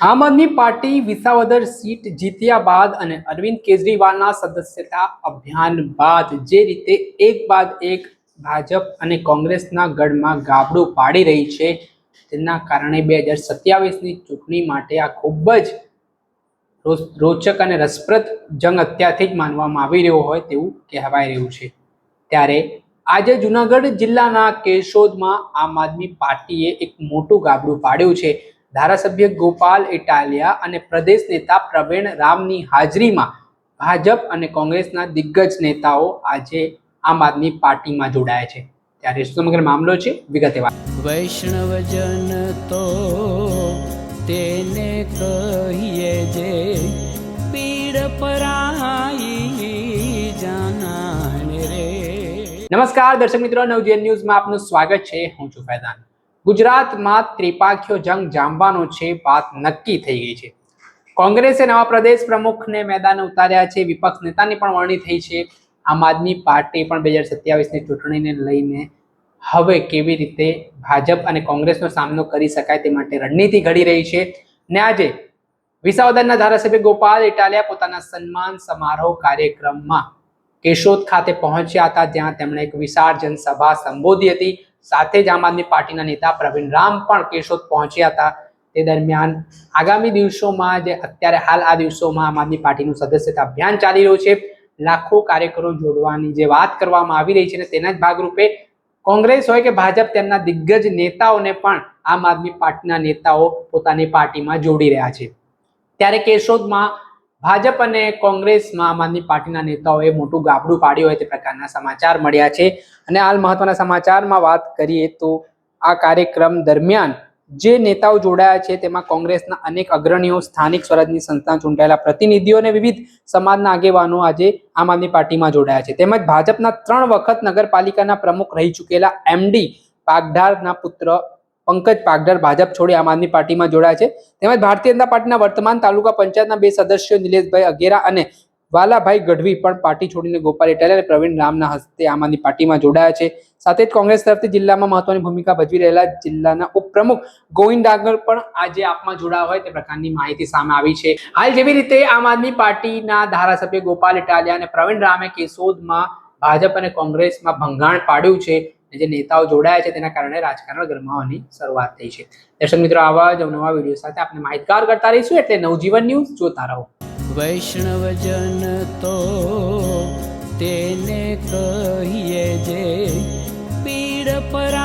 આમ આદમી party Visavadar seat જીત્યા બાદ અને અરવિંદ કેજરીવાલના સદસ્યતા અભિયાન બાદ જે રીતે એક બાદ એક ભાજપ અને કોંગ્રેસના ગઢમાં ગાબડું પાડી રહી છે, તેના કારણે બે હજાર સત્યાવીસની ચૂંટણી માટે આ ખૂબ જ રોચક અને રસપ્રદ જંગ અત્યારથી જ માનવામાં આવી રહ્યો હોય તેવું કહેવાય રહ્યું છે. ત્યારે આજે જુનાગઢ જિલ્લાના કેશોદમાં આમ આદમી પાર્ટીએ એક મોટું ગાબડું પાડ્યું છે. ધારાસભ્ય ગોપાલ ઇટાલિયા અને પ્રદેશ નેતા પ્રવીણ રામની હાજરીમાં ભાજપ અને કોંગ્રેસના દિગ્ગજ નેતાઓ આજે આમ આદમી પાર્ટીમાં જોડાયા છે. ત્યારે સમગ્ર મામલો છે? વિગતે વાત. વૈષ્ણવજન તો તેને કહીએ જે પીડ પરાઈ જાનાને રે. નમસ્કાર દર્શક મિત્રો નવજીવન ન્યૂઝમાં આપનું સ્વાગત છે. હું છું ફૈદાન ગુજરાતમાં ત્રિપાખીયો જંગ જામવાનો છે વાત નક્કી થઈ ગઈ છે. કોંગ્રેસે નવા પ્રદેશ પ્રમુખને મેદાને ઉતાર્યા છે, વિપક્ષ નેતાની પણ વરણી થઈ છે. આમ આદમી પાર્ટી પણ બે હજાર સત્યાવીસની ચૂંટણીને લઈને હવે કેવી રીતે ભાજપ અને કોંગ્રેસનો સામનો કરી શકાય તે માટે રણનીતિ ઘડી રહી છે ને આજે વિસાવદરના ધારાસભ્ય ગોપાલ ઇટાલિયા પોતાના સન્માન સમારોહ કાર્યક્રમમાં કેશોદ ખાતે પહોંચ્યા હતા, જ્યાં તેમણે એક વિશાળ જનસભા સંબોધી હતી. સાથે જ આમ આદમી પાર્ટીના નેતા પ્રવીણ રામ પણ કેશોદ પહોંચ્યા હતા. તે દરમિયાન આગામી દિવસોમાં જે અત્યારે હાલ આ દિવસોમાં આમ આદમી પાર્ટીનું સદસ્યતા અભિયાન ચાલી રહ્યું છે, લાખો કાર્યકરો જોડવાની જે વાત કરવામાં આવી રહી છે ને તેના જ ભાગરૂપે કોંગ્રેસ હોય કે ભાજપ તેમના દિગ્ગજ નેતાઓને પણ આમ આદમી પાર્ટીના નેતાઓ પોતાની પાર્ટીમાં જોડી રહ્યા છે. ત્યારે કેશોદમાં ભાજપ અને કોંગ્રેસમાં આમ આદમી પાર્ટીના નેતાઓએ મોટું ગાબડું પાડ્યું હોય તે પ્રકારના સમાચાર મળ્યા છે. અને હાલ મહત્વના સમાચારમાં વાત કરીએ તો આ કાર્યક્રમ દરમિયાન જે નેતાઓ જોડાયા છે તેમાં કોંગ્રેસના અનેક અગ્રણીઓ, સ્થાનિક સ્વરાજની સંસ્થા ચૂંટાયેલા પ્રતિનિધિઓ અને વિવિધ સમાજના આગેવાનો આજે આમ આદમી પાર્ટીમાં જોડાયા છે. તેમજ ભાજપના ત્રણ વખત નગરપાલિકાના પ્રમુખ રહી ચૂકેલા એમડી પાગઢારના પુત્ર પંકજ પાગઢર ભાજપ છોડી આમ આદમી પાર્ટીમાં જોડાયા છે. તેમજ ભારતીય જનતા પાર્ટીના વર્તમાન તાલુકા પંચાયતના બે સદસ્યો નિલેશભાઈ અગેરા અને વાલાભાઈ ગઢવી પણ પાર્ટી છોડીને ગોપાલ ઇટાલિયા અને પ્રવીણ રામના હસ્તે આમ આદમી પાર્ટીમાં જોડાયા છે. સાથે જ કોંગ્રેસ તરફથી જિલ્લામાં મહત્વની ભૂમિકા ભજવી રહેલા જિલ્લાના ઉપપ્રમુખ ગોવિંદ ડાંગર પણ આજે આપમાં જોડાયા હોય તે પ્રકારની માહિતી સામે આવી છે. હાલ જેવી રીતે આમ આદમી પાર્ટીના ધારાસભ્ય ગોપાલ ઇટાલિયા અને પ્રવીણ રામે કેશોદમાં ભાજપ અને કોંગ્રેસમાં ભંગાણ પાડ્યું છે. જે નેતાઓ જોડાયા છે તેના કારણે રાજકારણ ગરમાવાની શરૂઆત થઈ છે. દર્શક મિત્રો, આવા જ નવા વીડિયો સાથે આપણે માહિતગાર કરતા રહીશું એટલે નવજીવન ન્યૂઝ જોતા રહો. વૈષ્ણવજન તો તેને કહીએ જે પીડ પરાઈ